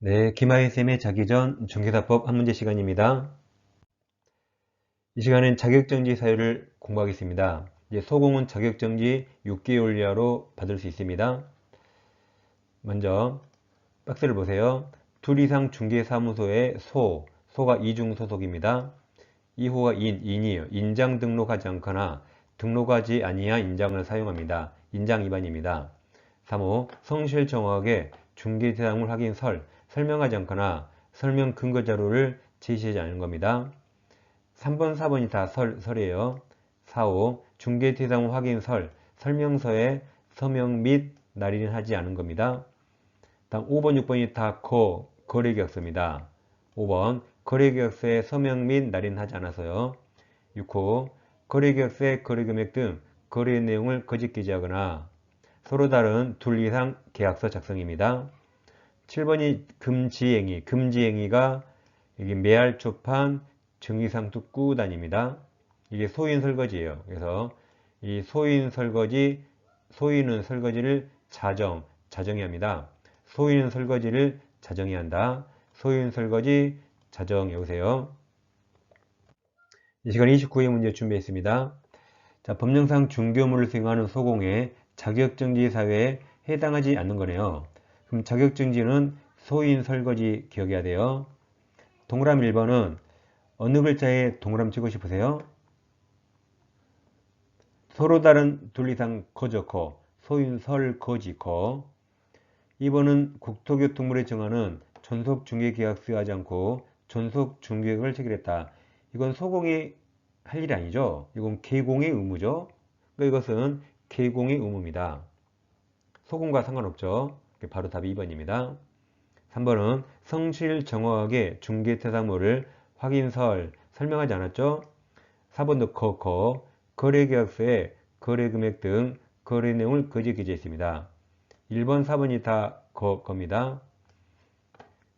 네, 김하희쌤의 자기전 중개사법 한 문제 시간입니다. 이 시간엔 자격정지 사유를 공부하겠습니다. 이제 소공은 자격정지 6개월 이하로 받을 수 있습니다. 먼저 박스를 보세요. 둘 이상 중개사무소의 소, 소가 이중 소속입니다. 2호가 인, 인이에요. 인장 등록하지 않거나 등록하지 아니한 인장을 사용합니다. 인장 위반입니다. 3호 성실 정확하게 중개 대상물 확인 설, 설명하지 않거나 설명 근거 자료를 제시하지 않는 겁니다. 3번, 4번이 다 설, 설이에요. 4, 5. 중개 대상 확인 설, 설명서에 서명 및 날인을 하지 않은 겁니다. 다음 5번, 6번이 다 거, 거래계약서입니다. 5번, 거래계약서에 서명 및 날인하지 않아서요. 6호, 거래계약서의 거래금액 등 거래 내용을 거짓 기재하거나 서로 다른 둘 이상 계약서 작성입니다. 7번이 금지행위, 금지행위가 여기 매할 초판 정의상투 꾸다닙니다. 이게 소인 설거지예요. 그래서 이 소인 설거지, 소인은 설거지를 자정, 자정해야 합니다. 소인 설거지를 자정해야 한다. 소인 설거지 자정 여보세요. 이 시간 29회 문제 준비했습니다. 자, 법령상 중교물을 수행하는 소공에 자격정지 사회에 해당하지 않는 거네요. 그럼 자격증지는 소인 설거지 기억해야 돼요. 동그라미 1번은 어느 글자에 동그라미 치고 싶으세요? 서로 다른 둘 이상 거저커 소인 설거지 거 2번은 국토교통부에 정하는 전속 중개 계약서 하지 않고 전속 중개계약을 체결했다. 이건 소공이 할 일이 아니죠. 이건 개공의 의무죠. 그러니까 이것은 개공의 의무입니다. 소공과 상관없죠. 바로 답이 2번입니다. 3번은 성실 정확하게 중개대상물을 확인설 설명하지 않았죠? 4번도 커커 거래계약서에 거래금액 등 거래 내용을 거짓 기재했습니다. 1번, 4번이 다 거, 겁니다.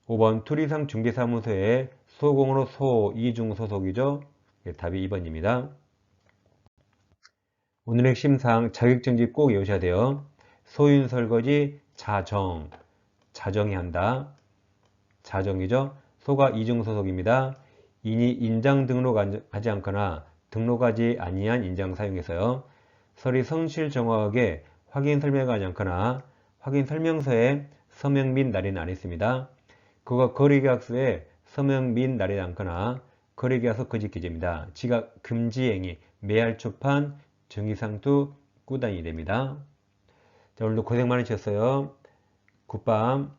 5번 투리상 중개사무소에 소공으로 소, 이중 소속이죠? 예, 답이 2번입니다. 오늘의 핵심사항 자격증지 꼭 외우셔야 돼요. 소인 설거지 자정, 자정이 한다. 자정이죠. 소가 이중소속입니다. 인이 인장 등록하지 않거나 등록하지 아니한 인장 사용해서요. 설이 성실 정확하게 확인 설명하지 않거나 확인 설명서에 서명 및 날인 안 했습니다. 그가 거래계약서에 서명 및 날인 않거나 거래계약서 거짓 기재입니다. 지각 금지 행위, 매할 초판, 정의상투, 꾸단이 됩니다. 자, 오늘도 고생 많으셨어요. 굿밤.